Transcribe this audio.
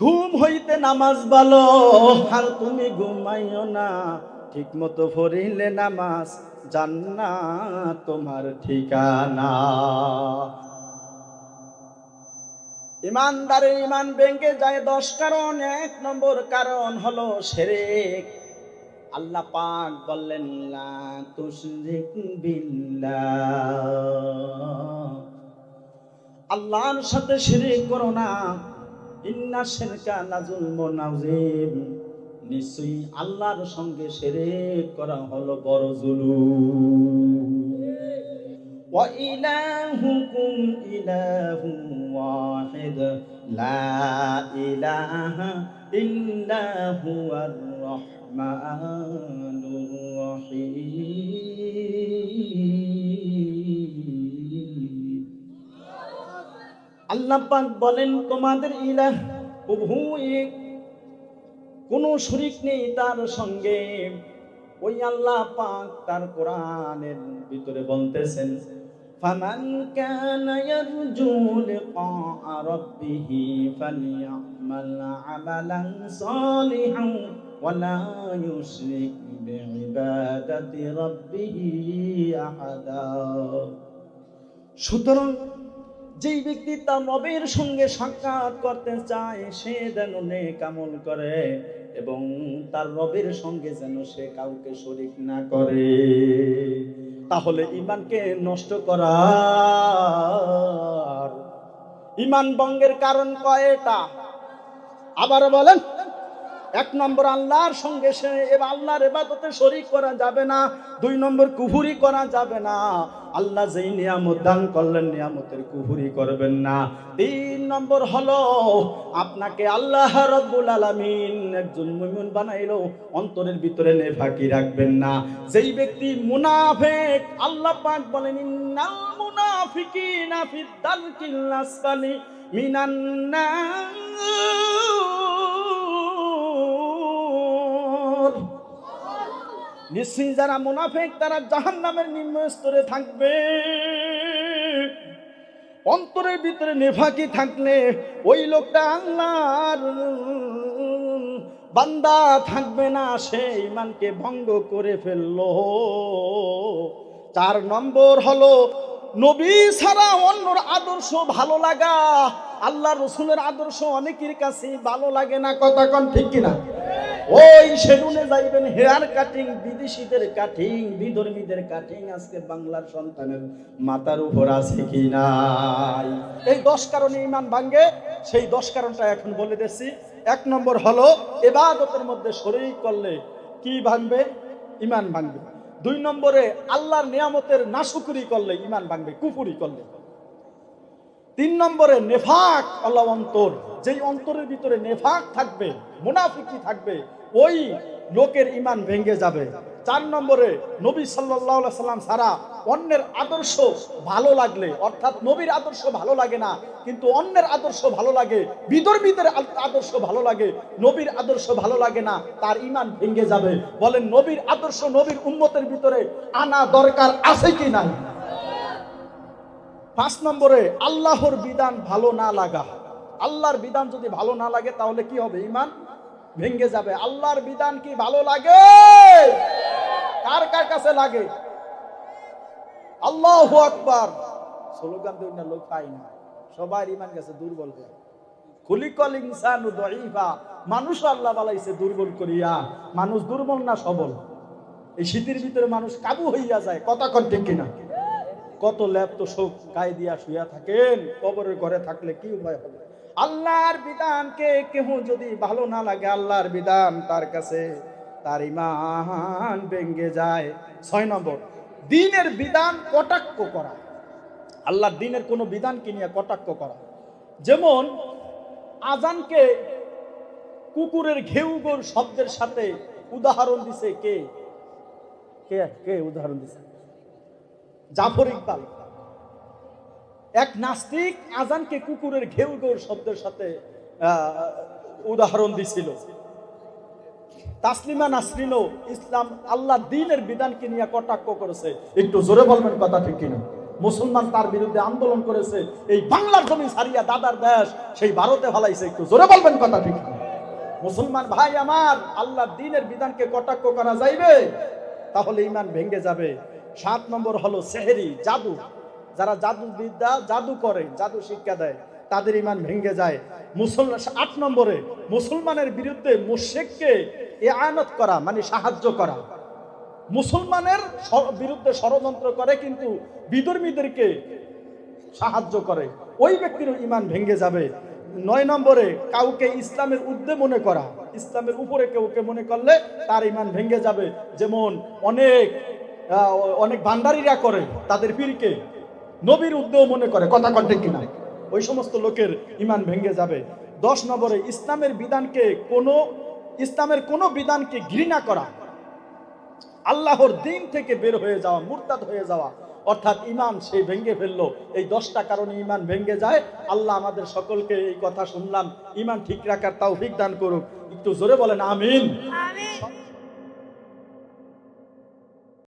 ঘুম হইতে নামাজ ভালো, আর তুমি ঘুমাইও না। ঠিক মতো পড়িলে নামাজ জান্না তোমার ঠিকানা। ইমানদারের ইমান ব্যাংকে যায় দশ কারণ, এক নম্বর কারণ হলো সেরেক আল্লাহ পাক বললেন আল্লাহর সাথে শিরিক করো না। ইন্না শিরকা লাজুলমুন আযীম। নিশ্চয়ই আল্লাহর সঙ্গে শিরিক করা হলো বড় জুলুম। ওয়া ইলাহুকুম ওয়াহিদ লা ইলাহা ইল্লা হুয়ার রহমানুর রহিম আল্লাহ পাক বলেন, তোমাদের ইলাহ প্রভু কোনো শরিক নেই তার সঙ্গে। ওই আল্লাহ পাক তার কোরআনের ভিতরে বলতেছেন ফামান কানা ইয়ারজু লিকা রাব্বিহি ফালইআমাল আমালান সালিহান ওয়ালা ইউশরিক বিইবাদাতি রাব্বিহি আহাদা সুতরাং যেই ব্যক্তি তার নবীর সঙ্গে সাক্ষাৎ করতে চায়, সে যেন নেক আমল করে এবং তার রবের সঙ্গে যেন সে কাউকে শরিক না করে। তাহলে ইমানকে নষ্ট করা ইমান বঙ্গের কারণ কয়টা? আবার বলেন। এক নম্বর আল্লাহর সঙ্গে সে আল্লাহর এবাদতে শরিক করা যাবে না, দুই নম্বর কুহুরি করা যাবে না। আল্লাহ যেই নিয়ামত দান করলেন, নিয়ামতের কুহুরি করবেন না। তিন নম্বর হলো, আপনাকে আল্লাহ রব্বুল আলামিন একজন মুমিন বানাইলো, অন্তরের ভিতরে নেফাকি রাখবেন না। যেই ব্যক্তি মুনাফেক, আল্লাহ পাক বলেন ইন্নাল মুনাফিকিনা ফিদ দারকিল আসফালি মিনান নার নিশ্চয়ই যারা মুনাফেক, তারা জাহান নামের নিম্ন স্তরে থাকবে। অন্তরের ভিতরে নেফাকি থাকলে ওই লোকটা আল্লাহর বান্দা থাকবে না, সে ইমানকে ভঙ্গ করে ফেলল। চার নম্বর হলো, নবী ছাড়া অন্যর আদর্শ ভালো লাগা। আল্লাহ রসুলের আদর্শ অনেকের কাছে ভালো লাগে না, কথা কন ঠিক কিনা? ওই সেলুনে যাইবেন, হেয়ার কাটিং, বিদেশিদের কাটিং, বিধর্মীদের কাটিং, আজকে বাংলার সন্তানের মাথার উপর আছে কি নাই? এই দশ কারণে ইমান ভাঙ্গে সেই দশ কারণটা এখন বলে দিচ্ছি। এক নম্বর হলো, এবাদতের মধ্যে শরীর করলে কি ভাঙবে? ইমান ভাঙবে। দুই নম্বরে, আল্লাহর নিয়ামতের নাশুকুরি করলে ইমান ভাঙবে কুপুরি করলে। তিন নম্বরে নেফাক আল্লাহ অন্তর। যেই অন্তরের ভিতরে নেফাক থাকবে মুনাফিকি থাকবে, ওই লোকের ইমান ভেঙে যাবে। চার নম্বরে নবী সাল্লাহ সাল্লাম ছাড়া অন্যের আদর্শ ভালো লাগলে, অর্থাৎ নবীর আদর্শ ভালো লাগে না, কিন্তু অন্যের আদর্শ ভালো লাগে বিদর্মীদের আদর্শ ভালো লাগে, নবীর আদর্শ ভালো লাগে না, তার ইমান ভেঙে যাবে। বলেন, নবীর আদর্শ নবীর উন্মতের ভিতরে আনা দরকার আছে কি নাই? পাঁচ নম্বরে, আল্লাহর বিধান ভালো না লাগা। আল্লাহর বিধান যদি ভালো না লাগে, তাহলে কি হবে? ইমান ভেঙ্গে যাবে। আল্লাহর বিধান কি ভালো লাগে? কার কার কাছে লাগে? আল্লাহ আকবার। স্লোগান না লোক পাই না। সবার ইমান গেছে দুর্বল হয়ে। খুলিকল ইনসানু দঈফা। মানুষ আল্লাহ বালাইছে দুর্বল করিয়া। মানুষ দুর্বল না সবল? এই শীতের ভিতরে মানুষ কাবু হইয়া যায়। কথা কন ঠিক কিনা? কত ল্যাপ তো শোক গায়ে দিয়া শুয়া থাকেন, কবরের ঘরে থাকলে কি উপায় হবে? আল্লাহর বিধানকে কেহ যদি ভালো না লাগে, আল্লাহর বিধান তার কাছে। তার ইমান ভেঙ্গে যায়। ছয় নম্বর, দিনের বিধান কটাক্ষ করা। আল্লাহর দিনের কোনো বিধানকে নিয়ে কটাক্ষ করা। যেমন, আজানকে কুকুরের ঘেউগোর শব্দের সাথে উদাহরণ দিছে কে? কে? কে উদাহরণ দিছে? জাফর ইকবাল। এক নাস্তিক আজানকে কুকুরের ঘেউ ঘেউ শব্দের সাথে উদাহরণ দিছিল। তাসলিমা নাসরিনও ইসলাম, আল্লাহ দিনের বিধানকে নিয়ে কটাক্ষ করেছে। একটু জোরে বলবেন কথা ঠিক কিনা? মুসলমান তার বিরুদ্ধে আন্দোলন করেছে। এই বাংলার জমি সারিয়া দাদার দেশ, সেই ভারতে ভালাইছে একটু জোরে বলবেন কথা ঠিক মুসলমান ভাই আমার, আল্লাহ দিনের বিধানকে কটাক্ষ করা যাইবে? তাহলে ইমান ভেঙে যাবে। সাত নম্বর হলো সেহেরি, জাদু। যারা জাদু বিদ্যা জাদু করে, জাদু শিক্ষা দেয়, তাদের ইমান ভেঙে যায়। মুসলমান আট নম্বরে, মুসলমানের বিরুদ্ধে মুশেককে আয়নত করা মানে সাহায্য করা। মুসলমানের বিরুদ্ধে ষড়যন্ত্র করে, কিন্তু বিধর্মীদেরকে সাহায্য করে। ওই ব্যক্তির ইমান ভেঙে যাবে। নয় নম্বরে, কাউকে ইসলামের ঊর্ধ্বে মনে করা। ইসলামের উপরে কেউকে মনে করলে তার ইমান ভেঙে যাবে। যেমন অনেক অনেক ভান্ডারীরা করে তাদের পীরকে। নবীর উদ্দেও মনে করে, কথা কন্টে কিনা? ওই সমস্ত লোকের ইমান ভেঙে যাবে। দশ নম্বরে, ইসলামের বিধানকে কোনো, ইসলামের কোনো বিধানকে ঘৃণা করা, আল্লাহর দিন থেকে বের হয়ে যাওয়া, মুরতাদ হয়ে যাওয়া, অর্থাৎ ইমান সে ভেঙ্গে ফেলল। এই দশটা কারণে ইমান ভেঙ্গে যায়। আল্লাহ আমাদের সকলকে এই কথা শুনলাম। ইমান ঠিক রাখার তাও দান করুক। একটু জোরে বলেন আমিন।